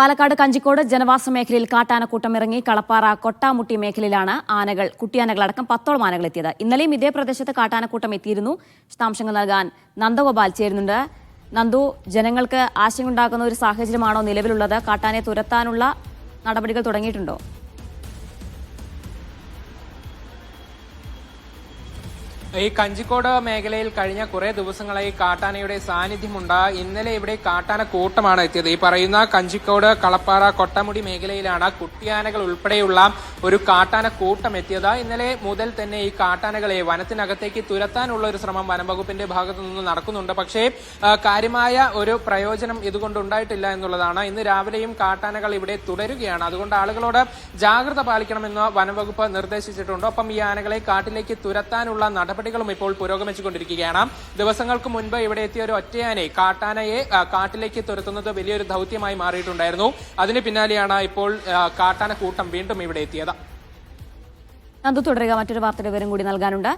പാലക്കാട് കഞ്ചിക്കോട് ജനവാസ മേഖലയിൽ കാട്ടാനക്കൂട്ടം ഇറങ്ങി കളപ്പാറ കൊട്ടാമുട്ടി മേഖലയിലാണ് ആനകൾ കുട്ടിയാനകളടക്കം പത്തോളം ആനകൾ എത്തിയത്. ഇന്നലെയും ഇതേ പ്രദേശത്ത് കാട്ടാനക്കൂട്ടം എത്തിയിരുന്നു. വിശദാംശങ്ങൾ നൽകാൻ നന്ദഗോപാൽ ചേരുന്നുണ്ട്. നന്ദു ജനങ്ങൾക്ക് ആശങ്കയുണ്ടാക്കുന്ന ഒരു സാഹചര്യമാണോ നിലവിലുള്ളത്? കാട്ടാനെ തുരത്താനുള്ള നടപടികൾ തുടങ്ങിയിട്ടുണ്ടോ? ഈ കഞ്ചിക്കോട് മേഖലയിൽ കഴിഞ്ഞ കുറെ ദിവസങ്ങളായി കാട്ടാനയുടെ സാന്നിധ്യമുണ്ട്. ഇന്നലെ ഇവിടെ കാട്ടാന കൂട്ടമാണ് എത്തിയത്. ഈ പറയുന്ന കഞ്ചിക്കോട് കളപ്പാറ കൊട്ടമുടി മേഖലയിലാണ് കുട്ടിയാനകൾ ഉൾപ്പെടെയുള്ള ഒരു കാട്ടാന കൂട്ടം എത്തിയത്. ഇന്നലെ മുതൽ തന്നെ ഈ കാട്ടാനകളെ വനത്തിനകത്തേക്ക് തുരത്താനുള്ള ഒരു ശ്രമം വനംവകുപ്പിന്റെ ഭാഗത്തു നിന്ന് നടക്കുന്നുണ്ട്. പക്ഷേ കാര്യമായ ഒരു പ്രയോജനം ഇതുകൊണ്ട് ഉണ്ടായിട്ടില്ല എന്നുള്ളതാണ്. ഇന്ന് രാവിലെയും കാട്ടാനകൾ ഇവിടെ തുടരുകയാണ്. അതുകൊണ്ട് ആളുകളോട് ജാഗ്രത പാലിക്കണമെന്ന് വനംവകുപ്പ് നിർദ്ദേശിച്ചിട്ടുണ്ട്. ഒപ്പം ഈ ആനകളെ കാട്ടിലേക്ക് തുരത്താനുള്ള നടപടികളും ഇപ്പോൾ പുരോഗമിച്ചുകൊണ്ടിരിക്കുകയാണ്. ദിവസങ്ങൾക്ക് മുൻപ് ഇവിടെ എത്തിയ ഒരു ഒറ്റയാനെ കാട്ടാനയെ കാട്ടിലേക്ക് തുരത്തുന്നത് വലിയൊരു ദൗത്യമായി മാറിയിട്ടുണ്ടായിരുന്നു. അതിന് പിന്നാലെയാണ് ഇപ്പോൾ കാട്ടാന കൂട്ടം വീണ്ടും ഇവിടെ എത്തിയത്. അത് തുടരുക. മറ്റൊരു വാർത്തയുടെ വിവരം കൂടി നൽകാനുണ്ട്.